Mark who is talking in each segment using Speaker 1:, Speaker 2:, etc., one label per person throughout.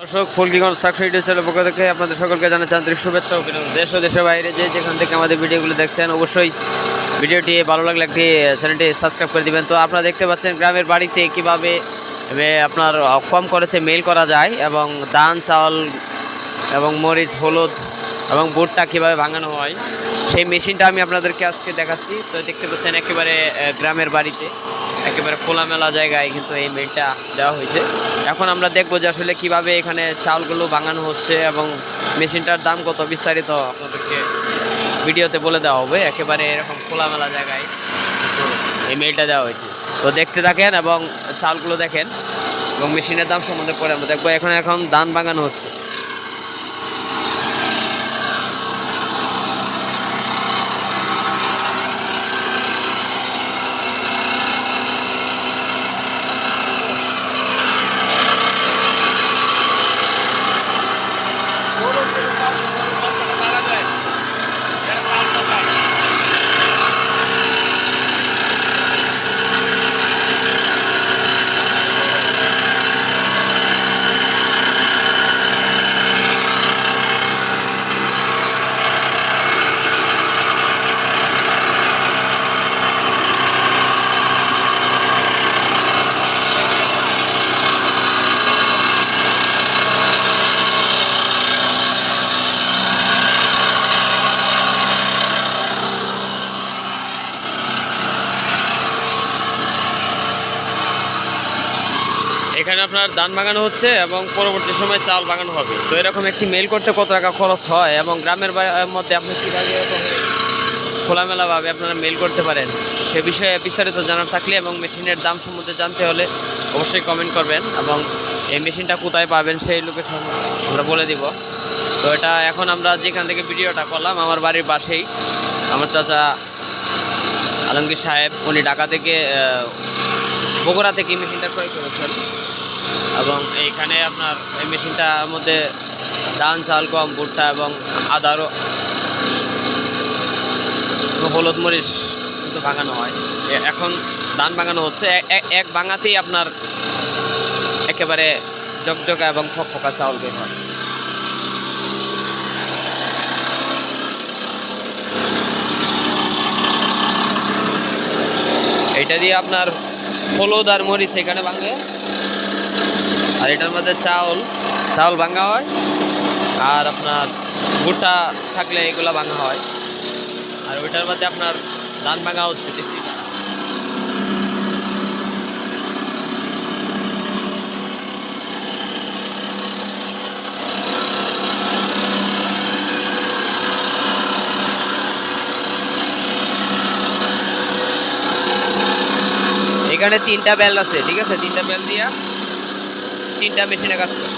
Speaker 1: দর্শক, ফুলকিগঞ্জ success channel পক্ষ থেকে আপনাদের সকলকে জানাচ্ছি আন্তরিক শুভেচ্ছা অভিনন্দন। দেশ ও দেশের বাইরে যে যেখান থেকে আমাদের ভিডিওগুলো দেখছেন, অবশ্যই ভিডিওটি ভালো লাগলে একটি চ্যানেলটি সাবস্ক্রাইব করে দিবেন। তো আপনারা দেখতে পাচ্ছেন গ্রামের বাড়িতে কীভাবে আপনার কম করেছে, মেল করা যায় এবং ধান, চাল এবং মরিচ, হলুদ এবং বুটটা কীভাবে ভাঙানো হয়, সেই মেশিনটা আমি আপনাদেরকে আজকে দেখাচ্ছি। তো দেখতে পাচ্ছেন একেবারে গ্রামের বাড়িতে। একেবারে খোলামেলা জায়গায় কিন্তু এই মেলটা দেওয়া হয়েছে। এখন আমরা দেখব যে আসলে কীভাবে এখানে চালগুলো বাঙানো হচ্ছে এবং মেশিনটার দাম কত বিস্তারিত আপনাদেরকে ভিডিওতে বলে দেওয়া হবে। একেবারে এরকম খোলামেলা জায়গায় এই মেলটা দেওয়া হয়েছে। তো দেখতে থাকেন এবং চালগুলো দেখেন এবং মেশিনের দাম সম্বন্ধে পরে আমরা দেখব। এখন এখন ধান বাঙানো হচ্ছে এখানে আপনার ধান বাগানো হচ্ছে এবং পরবর্তী সময় চাল বাগানো হবে। তো এরকম একটি মেল করতে কত টাকা খরচ হয় এবং গ্রামের মধ্যে আপনি কীভাবে এরকম খোলামেলাভাবে আপনারা মেল করতে পারেন? সে বিষয়ে বিস্তারিত জানার থাকলে এবং মেশিনের দাম সম্বন্ধে জানতে হলে অবশ্যই কমেন্ট করবেন এবং এই মেশিনটা কোথায় পাবেন সেই লোকেশন আমরা বলে দিব। তো এটা এখন আমরা যেখান থেকে ভিডিওটা করলাম, আমার বাড়ির পাশেই। আমার চাচা আলমগীর সাহেব, উনি ঢাকা থেকে বগুড়া থেকে মেশিনটা ক্রয় করেছেন। এবং এইখানে আপনার এই মেশিনটার মধ্যে ধান চাল গম ভুট্টা এবং আদারও হলুদ মরিচ কিন্তু ভাঙানো হয়। এখন ধান ভাঙানো হচ্ছে। এক ভাঙাতেই আপনার একেবারে জকজকা এবং ফকফকা চাউল বের হয়। এটা দিয়ে আপনার হলুদ আর মরিচ এখানে ভাঙে আর এটার মধ্যে চাউল চাউল ভাঙা হয়, আর আপনার ভুট্টা থাকলে এগুলো ভাঙা হয়। আর ওইটার মধ্যে আপনার ধান ভাঙা হচ্ছে এখানে তিনটা বেল আছে, ঠিক আছে? তিনটা বেল দিয়া তিনটা মেশিনে কাজ করে।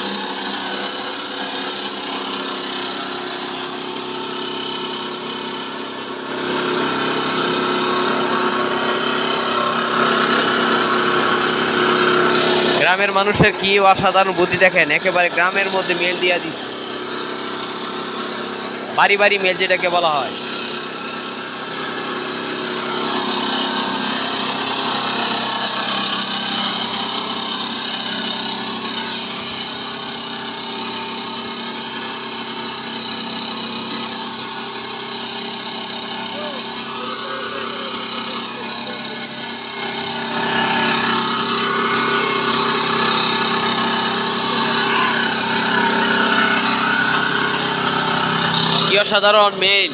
Speaker 1: গ্রামের মানুষের কি অসাধারণ বুদ্ধি দেখেন? একেবারে গ্রামের মধ্যে মেল দিয়া দিচ্ছে। বাড়ি বাড়ি মেল যেটাকে বলা হয়। অসাধারণ মেল